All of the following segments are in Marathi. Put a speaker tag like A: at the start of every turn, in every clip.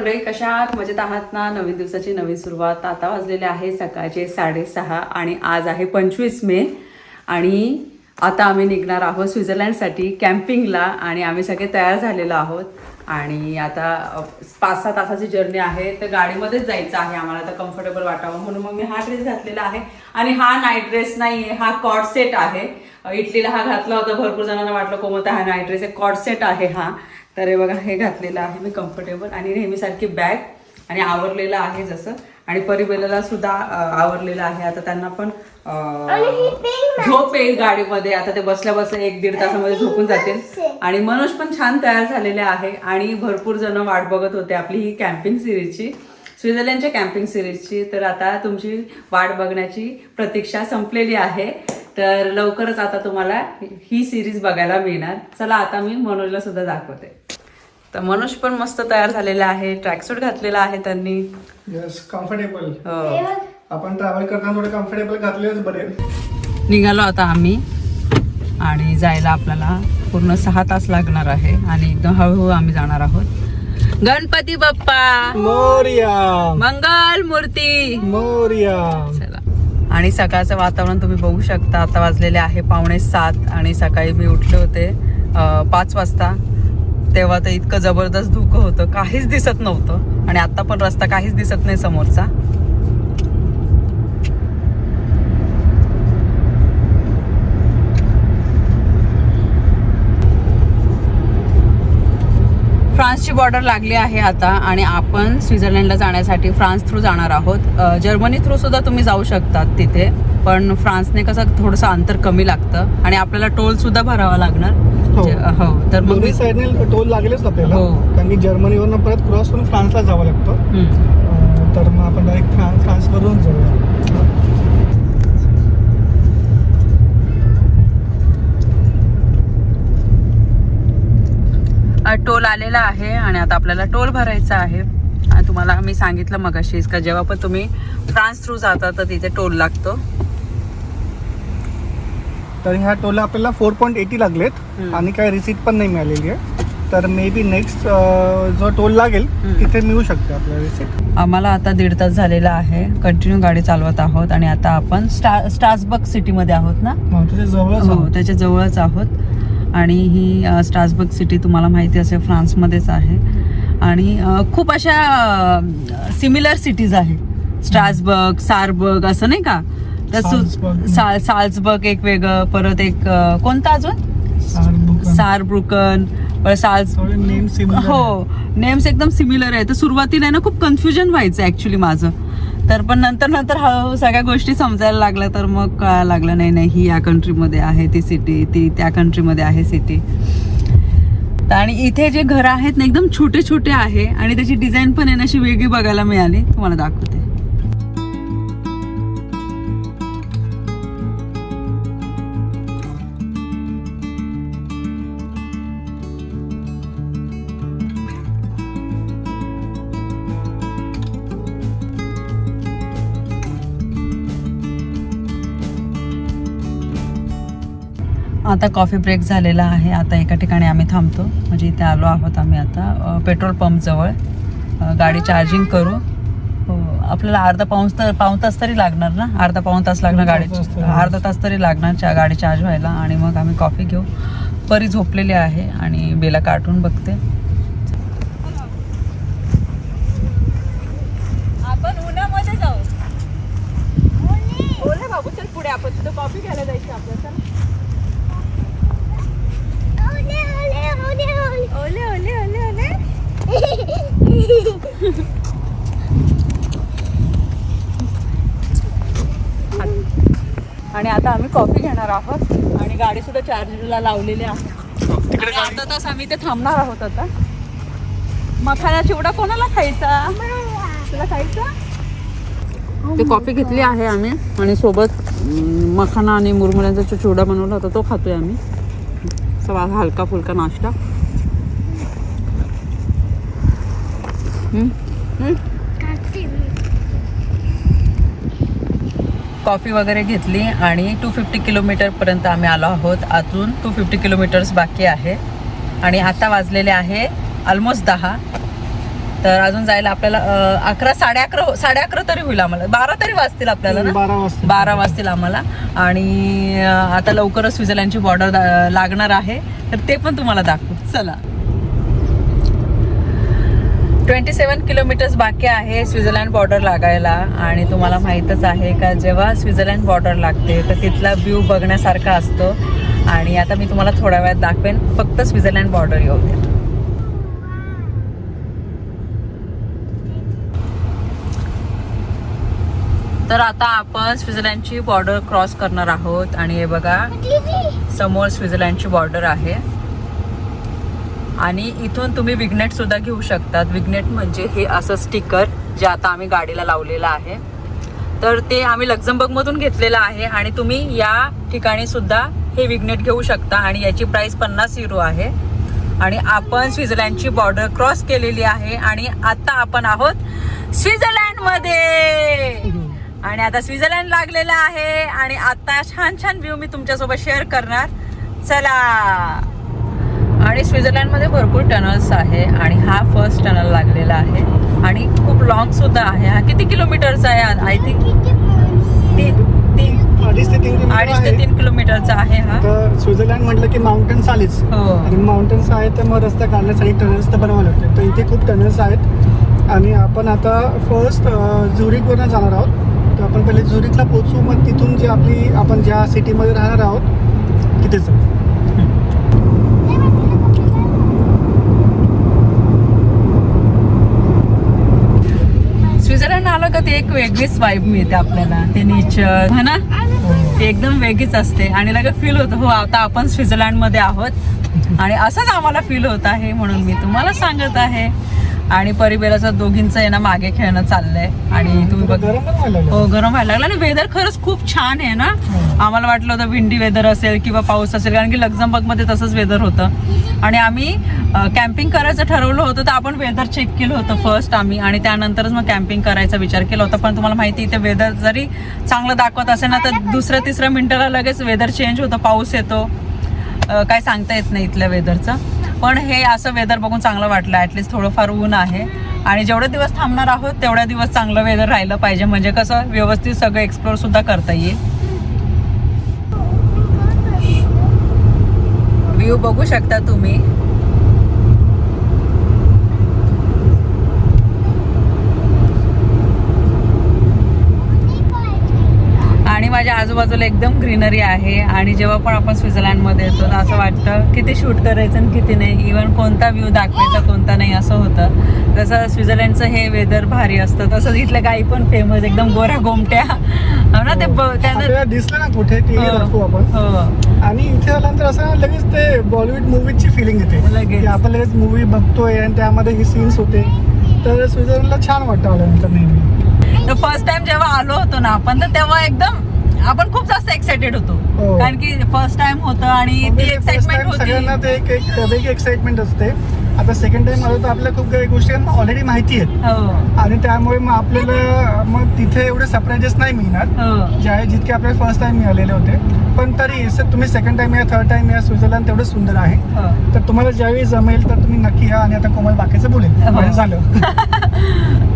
A: मंडळी कशा आहात मजेत आहात ना? नवीन दिवसाची नवीन सुरुवात. आता वाजलेले आहे सकाळचे साडेसहा आणि आज आहे पंचवीस मे. आणि आता आम्ही निघणार आहोत स्वित्झर्लंडसाठी कॅम्पिंगला आणि आम्ही सगळे तयार झालेलो आहोत. आणि आता पाच सहा तासाची जर्नी आहे तर गाडीमध्येच जायचं आहे आम्हाला. तर कम्फर्टेबल वाटावं म्हणून मग मी हा ड्रेस घातलेला आहे. आणि हा नाईट ड्रेस नाही आहे हा कॉट सेट आहे इटलीला हा घातला होता. भरपूर जणांना वाटलं कोमता हा नाईट ड्रेस आहे. कॉट सेट आहे हा. तर हे बघा हे घातलेलं आहे मी कम्फर्टेबल आणि नेहमीसारखी बॅग आणि आवरलेलं आहे जसं. आणि परिबेलाला सुद्धा आवरलेलं आहे. आता त्यांना पण झोप येईल गाडीमध्ये. आता ते बसल्या बसल्या एक दीड तासामध्ये झोपून जातील. आणि मनोज पण छान तयार झालेले आहे आणि भरपूर जण वाट बघत होते आपली ही कॅम्पिंग सिरीजची स्वित्झर्लंडच्या कॅम्पिंग सिरीजची तर आता तुमची वाट बघण्याची प्रतीक्षा संपलेली आहे. तर लवकरच आता तुम्हाला ही सिरीज बघायला मिळणार. चला आता मी मनोजला सुद्धा दाखवते. तर मनोज पण मस्त तयार झालेला आहे ट्रॅकसूट घातलेला आहे त्यांनी.
B: येस कम्फर्टेबल
A: हो.
B: आपण ट्रॅव्हल करताना थोडे कम्फर्टेबल घातलेच बरे.
A: निघालो आता आम्ही आणि जायला आपल्याला पूर्ण सहा तास लागणार आहे आणि एकदम हळूहळू आम्ही जाणार आहोत. गणपती बाप्पा!
B: मोरिया.
A: मंगल मूर्ती
B: मोरिया
A: आणि सकाळचं वातावरण तुम्ही बघू शकता. आता वाजलेले आहे पावणे सात आणि सकाळी मी उठले होते पाच वाजता. तेव्हा तर इतकं जबरदस्त धुकं होतं. काहीच दिसत नव्हतं. आणि आत्ता पण रस्ता काहीच दिसत नाही समोरचा. फ्रान्सची बॉर्डर लागली आहे आता आणि आपण स्वित्झर्लंडला जाण्यासाठी फ्रान्स थ्रू जाणार आहोत. जर्मनी थ्रू सुद्धा तुम्ही जाऊ शकतात तिथे पण फ्रान्सने कसं थोडंसं अंतर कमी लागतं आणि आपल्याला टोल सुद्धा भरावा लागणार.
B: हो.
A: हो तर मग
B: साईडने टोल लागेलच आपल्याला.
A: हो.
B: कारण की जर्मनीवरनं परत क्रॉस करून फ्रान्सला जावं लागतं. तर मग आपण डायरेक्ट फ्रान्स फ्रान्सवरून जाऊया.
A: टोल आलेला आहे आणि आता आपल्याला टोल भरायचा आहे. आणि तुम्हाला मी सांगितलं मगाशीच का जेव्हा पण तुम्ही फ्रान्स थ्रू जाता तर तिथे टोल लागतो.
B: तर ह्या टोलला आपल्याला फोर पॉईंट एटी लागलेत. आणि काही रिसीट पण नाही मिळालेली आहे. तर मे बी नेक्स्ट जो टोल लागेल. तिथे मिळू शकते आपल्याला रिसीट
A: आम्हाला आता दीड तास झालेला आहे. कंटिन्यू गाडी चालवत आहोत आणि आता आपण स्टा स्टार्सबर्ग सिटीमध्ये आहोत ना?
B: त्याच्या जवळच
A: हो. त्याच्या जवळच आहोत. आणि ही स्ट्रासबर्ग सिटी तुम्हाला माहिती असेल फ्रान्समध्येच आहे. आणि खूप अशा सिमिलर सिटीज आहे स्ट्रासबर्ग सारबर्ग असं नाही का. तसं सा साल्सबर्ग. एक वेगळं परत एक कोणतं अजून. सारब्रुकन साल्स
B: थोडे नेम सिमिलर
A: हो नेम्स एकदम सिमिलर आहे. तर सुरुवातीला आहे ना खूप कन्फ्युजन व्हायचं ऍक्च्युली माझं. तर पण नंतर नंतर हळूहळू सगळ्या गोष्टी समजायला लागल्या तर मग कळायला लागलं नाही नाही ही या कंट्रीमध्ये आहे ती सिटी ती त्या कंट्रीमध्ये आहे सिटी आणि इथे जे घरं आहेत ना एकदम छोटे छोटे आहे आणि त्याची डिझाईन पण आहे ना अशी वेगळी बघायला मिळाली. तुम्हाला दाखवते. आता कॉफी ब्रेक झालेला आहे. आता एका ठिकाणी आम्ही थांबतो. म्हणजे इथे आलो आहोत आम्ही आता. पेट्रोल पंपजवळ गाडी चार्जिंग करू. हो आपल्याला अर्धा पाऊन तर पाऊन तास तरी लागणार ना? अर्धा पाऊन तास लागणार गाडी
B: अर्धा तास तरी.
A: लागणार चा गाडी चार्ज व्हायला. आणि मग आम्ही कॉफी घेऊ. परी झोपलेली आहे आणि बेला कार्टून बघते. आपण उन्हामध्ये जाऊ. बाबू चल पुढे. आपण तिथं कॉफी घ्यायला जायची आपल्याला. ओले ओले ओले ओले आणि आता आम्ही कॉफी घेणार आहोत. आणि गाडी सुद्धा चार्जरला लावलेली आहे. आणि अर्धा तास आम्ही इथे थांबणार आहोत आता. मखाना चिवडा कोणाला खायचा? तुला खायचा? ते कॉफी घेतली आहे आम्ही. आणि सोबत मखाना आणि मुरमुऱ्यांचा जो चिवडा बनवला होता तो खातोय आम्ही. सगळा हलका फुलका नाश्ता. कॉफी वगैरे घेतली आणि टू फिफ्टी किलोमीटरपर्यंत आम्ही आलो आहोत. अजून टू फिफ्टी किलोमीटर्स बाकी आहे. आणि आता वाजलेले आहे ऑलमोस्ट दहा. तर अजून जायला आपल्याला अकरा साडे अकरा साडे अकरा तरी होईल आम्हाला. बारा तरी वाजतील आपल्याला ना?
B: बारा वाजता
A: बारा वाजतील आम्हाला. आणि आता लवकरच स्वित्झर्लंडची बॉर्डर लागणार आहे. तर ते पण तुम्हाला दाखवू. चला. ट्वेंटी सेवन किलोमीटर्स बाकी आहे स्वित्झर्लंड बॉर्डर लागायला. आणि तुम्हाला माहीतच आहे का जेव्हा स्वित्झर्लंड बॉर्डर लागते तर तिथला व्ह्यू बघण्यासारखा असतो. आणि आता मी तुम्हाला थोड्या वेळात दाखवेन. फक्त स्वित्झर्लंड बॉर्डर येऊ द्या. तर आता आपण स्वित्झर्लंडची बॉर्डर क्रॉस करणार आहोत. आणि हे बघा समोर स्वित्झर्लंडची बॉर्डर आहे. आणि इथून तुम्ही विग्नेट सुद्धा घेऊ शकतात. विग्नेट म्हणजे हे असं स्टिकर जे आता आम्ही गाडीला लावलेलं आहे. तर ते आम्ही लक्झमबर्गमधून घेतलेलं आहे आणि तुम्ही या ठिकाणी सुद्धा हे विग्नेट घेऊ शकता आणि याची प्राइस पन्नास युरो आहे. आणि आपण स्वित्झर्लंडची बॉर्डर क्रॉस केलेली आहे आणि आता आपण आहोत स्वित्झर्लंडमध्ये. आणि आता स्वित्झर्लंड लागलेलं आहे आणि आता छान छान व्ह्यू मी तुमच्यासोबत शेअर करणार. चला. आणि स्वित्झर्लंडमध्ये भरपूर टनल्स आहे आणि हा फर्स्ट टनल लागलेला आहे. आणि खूप लॉंग सुद्धा आहे. हा किती किलोमीटरचा आहे? आय थिंक
B: अडीच ते तीन किलोमीटर
A: अडीच ते
B: आहे.
A: तीन किलोमीटरचा आहे हा.
B: तर स्वित्झर्लंड म्हटलं की माउंटन्स आलेच.
A: हो.
B: आणि माउंटन्स आहेत तर मग रस्ता काढण्यासाठी टनल्स तर बनवावे लागते. तर इथे खूप टनल्स आहेत. आणि आपण आता फर्स्ट झुरिकवरनं जाणार आहोत. तर आपण पहिले झुरिकला पोचू मग तिथून जे आपली आपण ज्या सिटीमध्ये राहणार आहोत तिथे जाऊ.
A: स्वित्झर्लंड आलं का ते एक वेगळीच वाईब मिळते आपल्याला. ते नेचर है ना? एकदम वेगळीच असते. आणि लगेच फील होतं हो आता आपण स्वित्झर्लंडमध्ये आहोत. आणि असंच आम्हाला फील होत आहे म्हणून मी तुम्हाला सांगत आहे. आणि परिबेलाचं दोघींचं आहे ना मागे खेळणं चाललंय. आणि तुम्ही बघ. हो गरम व्हायला लागलं. आणि वेदर खरंच खूप छान आहे ना. आम्हाला वाटलं होतं विंडी वेदर असेल किंवा पाऊस असेल कारण की लक्झमबर्गमध्ये तसंच वेदर होतं. आणि आम्ही कॅम्पिंग करायचं ठरवलं होतं तर आपण वेदर चेक केलं होतं फर्स्ट आम्ही. आणि त्यानंतरच मग कॅम्पिंग करायचा विचार केला होता. पण तुम्हाला माहिती इथे वेदर जरी चांगलं दाखवत असेल ना तर दुसऱ्या तिसऱ्या मिनिटाला लगेच वेदर चेंज होतं पाऊस येतो. काय सांगता येत नाही इथल्या वेदरचं पण हे असं वेदर बघून चांगलं वाटलं. ॲटलिस्ट थोडंफार ऊन आहे. आणि जेवढे दिवस थांबणार आहोत तेवढ्या दिवस चांगलं वेदर राहिलं पाहिजे. म्हणजे कसं व्यवस्थित सगळं एक्सप्लोर सुद्धा करता येईल. व्ह्यू बघू शकता तुम्ही. माझ्या आजूबाजूला एकदम ग्रीनरी आहे आणि जेव्हा पण आपण स्वित्झर्लंडमध्ये येतो तर असं वाटतं किती शूट करायचं आणि किती नाही. इवन कोणता व्ह्यू दाखवायचा कोणता नाही असं होतं. जसं स्वित्झर्लंडचं हे वेदर भारी असतं. तसंच इथल्या गाई पण फेमस एकदम गोऱ्या गोमट्या. हो ना ते त्यांना
B: आपल्याला दिसलं ना कुठे ते
A: हो. हो.
B: आणि इथे आल्यानंतर असं लगेच ते बॉलिवूड मूवीजची फिलिंग येते.
A: लगेच.
B: आपण लगेच मूवी बघतोय आणि त्यामध्ये हे सीन्स होते. तर स्वित्झर्लंडला छान वाटतं आल्यानंतर नेहमी.
A: फर्स्ट टाइम जेव्हा आलो होतो ना आपण तर तेव्हा एकदम आपण खूप जास्त एक्साइटेड होतो.
B: हो.
A: कारण की फर्स्ट टाइम होतं आणि ती
B: First
A: एक्साइटमेंट
B: time सगळ्यांना
A: होती
B: ते एक एक वेगळी एक्साइटमेंट असते. आता सेकंड टाइम आलो तर आपल्याला खूप काही गोष्टी ऑलरेडी माहिती आहेत.
A: हो.
B: आणि त्यामुळे मग आपल्याला मग तिथे एवढे सरप्राइजेस नाही मिळणार.
A: हो.
B: जे आहे जितके आपल्याला फर्स्ट टाइम मिळालेले होते. पण तरी स- तुम्ही सेकंड टाइम या थर्ड टाइम या स्वित्झर्लंड तेवढं सुंदर आहे.
A: हो.
B: तर तुम्हाला ज्यावेळी जमेल तर तुम्ही नक्की या आणि आता कोमल बाकीचं बोलेल.
A: हो.
B: म्हणजे झालं.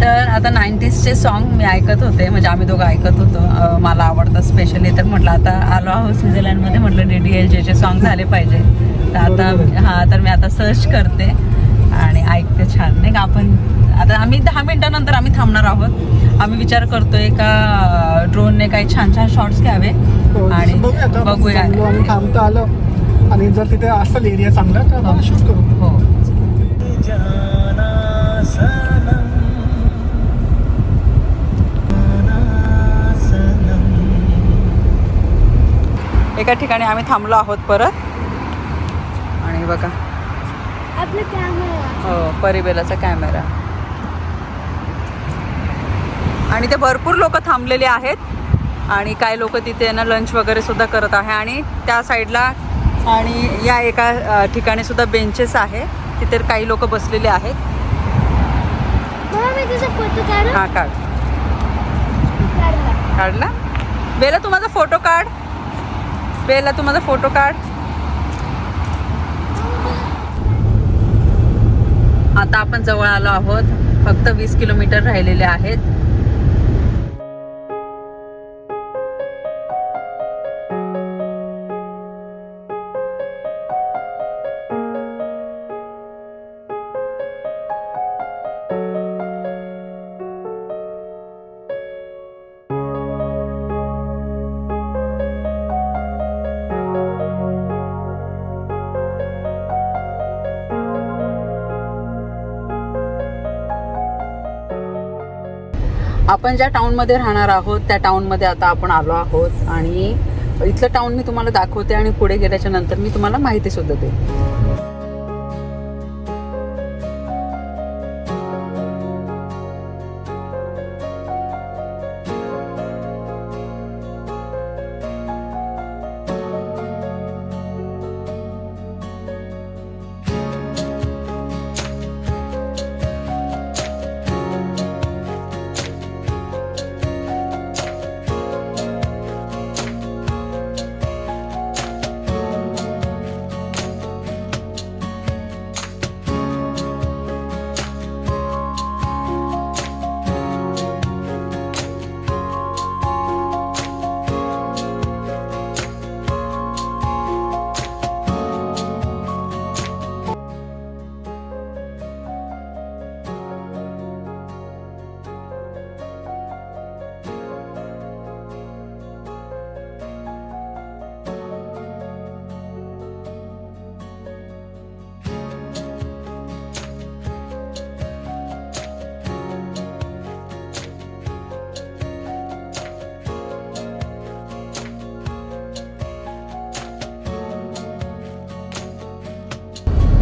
A: तर आता नाईन्टीजचे सॉन्ग मी ऐकत होते म्हणजे आम्ही दोघं ऐकत होतो. मला आवडतं स्पेशली तर म्हटलं आता आलो आहोत स्वित्झर्लंडमध्ये म्हटलं डी डी एल जेचे सॉन्ग झाले पाहिजे. तर आता. हां तर मी आता सर्च करते आणि ऐकते छान. नाही का आपण आता आम्ही दहा मिनिटानंतर आम्ही थांबणार आहोत. आम्ही विचार करतोय का ड्रोनने काही छान छान शॉट्स घ्यावे? आणि
B: हो, बघूया आता.
A: बघूया.
B: आणि थांबता आलं. आणि जर तिथे असेल एरिया चांगला तर शूट करू.
A: एका ठिकाणी आम्ही थांबलो आहोत परत. आणि बघा. हो परिबेलाचा कॅमेरा आणि ते भरपूर लोक थांबलेले आहेत. आणि काही लोक तिथे ना लंच वगैरे सुद्धा करत आहे. आणि त्या साईडला आणि या एका ठिकाणी सुद्धा बेंचेस आहे. तिथे काही लोक बसलेले आहेत. हा काढ.
C: काढला
A: काढला बेला तू माझा फोटो काढ. बेला तू माझा फोटो काढ. आता आपण जवळ आलो आहोत. फक्त वीस किलोमीटर राहिलेले आहेत. आपण ज्या टाउनमध्ये राहणार आहोत त्या टाउनमध्ये आता आपण आलो आहोत आणि इथलं टाउन मी तुम्हाला दाखवते आणि पुढे गेल्याच्यानंतर मी तुम्हाला माहिती सुद्धा देते.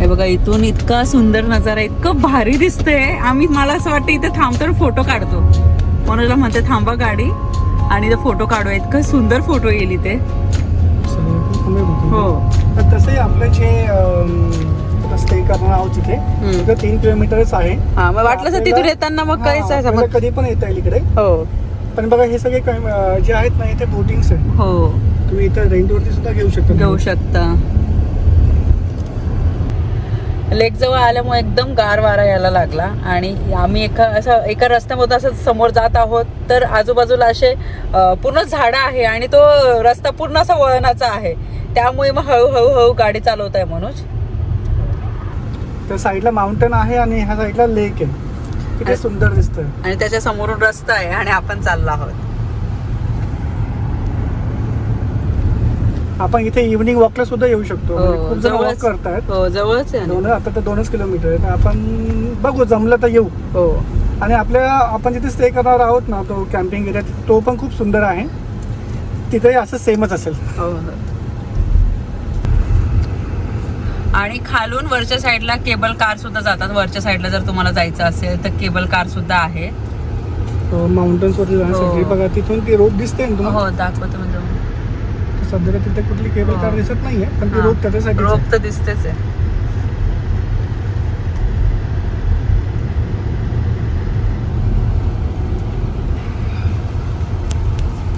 A: हे बघा इथून इतका सुंदर नजारा इतकं भारी दिसतंय. आम्ही मला असं वाटतं इथे थांबतो फोटो काढतो. मनोजला म्हणते थांबा गाडी आणि फोटो काढूया. इतकं सुंदर फोटो येईल इथे. हो.
B: तर तसे आपले जे स्टे करणार आहोत तिथे तीन किलोमीटरच आहे.
A: हा मग वाटलं तर तिथून येताना मग मग
B: कधी पण येता येईल इकडे.
A: हो.
B: पण बघा हे सगळे काय, जे आहेत ना इथे बोटिंग्स आहे
A: हो.
B: तुम्ही इथं रेंटवरती सुद्धा घेऊ शकता.
A: घेऊ शकता. लेक जवळ आल्यामुळे एकदम गार वारा यायला लागला आणि आम्ही एका असं एका रस्त्यामधून असं समोर जात आहोत तर आजूबाजूला असे पूर्ण झाडं आहे आणि तो रस्ता पूर्ण असा वळणाचा आहे. त्यामुळे मग हळूहळू हळू गाडी चालवत आहे मनोज.
B: त्या साईडला माउंटन आहे आणि ह्या साईडला लेक आहे. किती सुंदर दिसतंय.
A: आणि त्याच्या समोरून रस्ता आहे आणि आपण चाललो आहोत.
B: आपण इथे इव्हनिंग वॉकला सुद्धा येऊ शकतो. म्हणजे
A: हो,
B: खूप जण वॉक करतायत
A: हो जवळच आहे.
B: दोन आता तर दोनच किलोमीटर आहे आपण बघू जमलं तर येऊ.
A: हो.
B: आणि आपल्या आपण जिथे स्टे करणार आहोत ना तो कॅम्पिंग एरिया तो पण खूप सुंदर आहे. तिथे असं सेमच असेल.
A: हो हो. आणि खालून वरच्या साईडला केबल कार सुद्धा जातात. वरच्या साईडला जर तुम्हाला जायचं असेल तर केबल कार सुद्धा आहे.
B: माउंटन्स वरती जाण्यासाठी. बघा तिथून ती रोड दिसते ना
A: हो दाखवतो म्हणजे
B: सध्या तिथे कुठली केबल कार. दिसत नाहीये पण ती. रोड त्याच्यासाठी
A: रोप तर दिसतेच आहे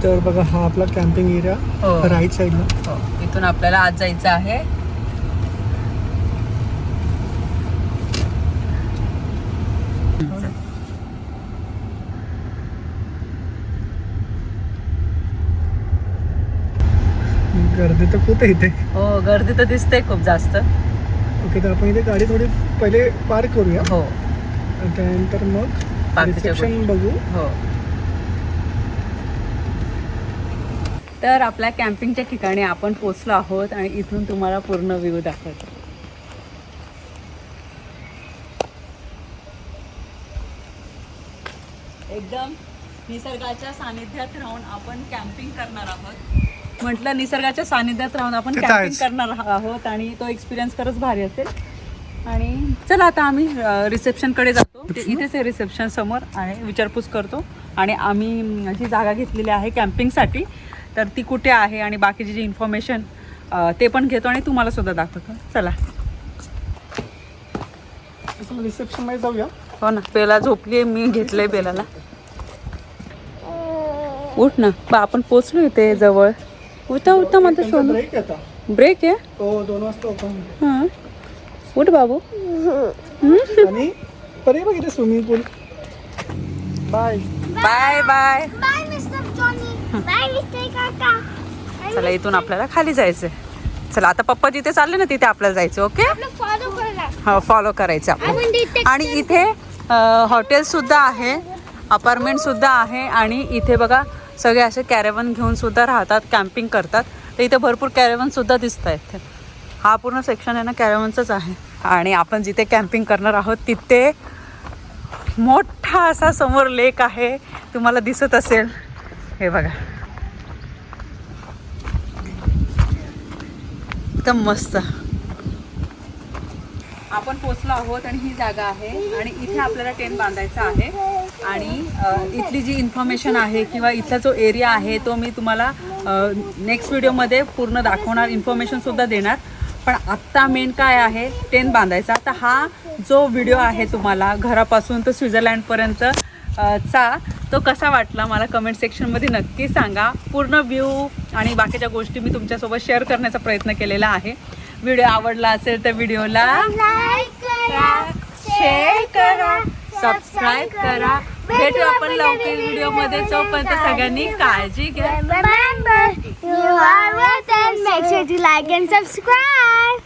B: तर बघा हा आपला कॅम्पिंग एरिया
A: हो.
B: राईट साईडला
A: हो इथून आपल्याला आज जायचं आहे
B: गर्दी तर खूप आहे इथे.
A: हो गर्दी तर दिसते खूप जास्त.
B: ओके तर आपण इथे गाडी थोडी पहिले पार्क करूया.
A: हो.
B: त्यानंतर मग
A: बाकीच्या
B: रिसेप्शन बघू.
A: हो. तर आपल्या कॅम्पिंगच्या ठिकाणी आपण पोचलो आहोत आणि इथून तुम्हाला पूर्ण व्ह्यू दाखवतो. एकदम निसर्गाच्या सानिध्यात राहून आपण कॅम्पिंग करणार आहोत. म्हटलं निसर्गाच्या सानिध्यात राहून आपण कॅम्पिंग
B: आहेच.
A: करणार आहोत आणि तो एक्सपिरियन्स खरंच भारी असेल. आणि चला आता आम्ही रिसेप्शनकडे जातो. ते इथेच आहे रिसेप्शन समोर आहे विचारपूस करतो. आणि आम्ही अं, जी जागा घेतलेली आहे कॅम्पिंगसाठी तर ती कुठे आहे आणि बाकीची जी इन्फॉर्मेशन ते पण घेतो आणि तुम्हाला सुद्धा दाखवतो. चला.
B: रिसेप्शनमध्ये जाऊया.
A: हो ना बेला झोपली मी घेतलंय बेलाला. उठ ना बा आपण पोचलो इथे जवळ. उठता उठता म्हणतो शोध
B: ब्रेक आता
A: ब्रेक आहे
B: हो दोन वाजता ओपन
A: हां. उठ बाबू.
B: आणि परे बघ इथे swimming pool bye
A: bye bye
C: bye mister Johnny bye mister काका
A: चला इथून आपल्याला खाली जायचंय. चला आता पप्पा जिथे चालले ना तिथे आपल्याला जायचं ओके?
C: आपलं फॉलो करा
A: हो फॉलो करायचं
C: आपण.
A: आणि इथे हॉटेल सुद्धा आहे अपार्टमेंट सुद्धा आहे आणि इथे बघा सगळे असे कॅरेवन घेऊन सुद्धा राहतात कॅम्पिंग करतात. तर इथे भरपूर कॅरेवन सुद्धा दिसत आहेत हा पूर्ण सेक्शन आहे ना कॅरेवनचाच आहे. आणि आपण जिथे कॅम्पिंग करणार आहोत तिथे मोठा असा समोर लेक आहे. तुम्हाला दिसत असेल. हे बघा. एकदम मस्त. आपण पोचलो आहोत आणि ही जागा आहे. आणि इथे आपल्याला टेंट बांधायचा आहे. आणि इथली जी इन्फॉर्मेशन आहे किंवा इथला जो एरिया आहे तो मी तुम्हाला नेक्स्ट व्हिडिओमध्ये पूर्ण दाखवणार इन्फॉर्मेशन सुद्धा देणार. पण आत्ता मेन काय आहे टेंट बांधायचा. तर हा जो व्हिडिओ आहे तुम्हाला घरापासून तर स्वित्झर्लंडपर्यंत चा तो कसा वाटला मला कमेंट सेक्शनमध्ये नक्की सांगा. पूर्ण व्ह्यू आणि बाकीच्या गोष्टी मी तुमच्यासोबत शेअर करण्याचा प्रयत्न केलेला आहे. व्हिडिओ आवडला असेल तर व्हिडिओला शेअर करा. सबस्क्राईब करा. भेटू आपण लवकर व्हिडिओमध्ये जोपर्यंत सगळ्यांनी काळजी घ्या.
C: Like and subscribe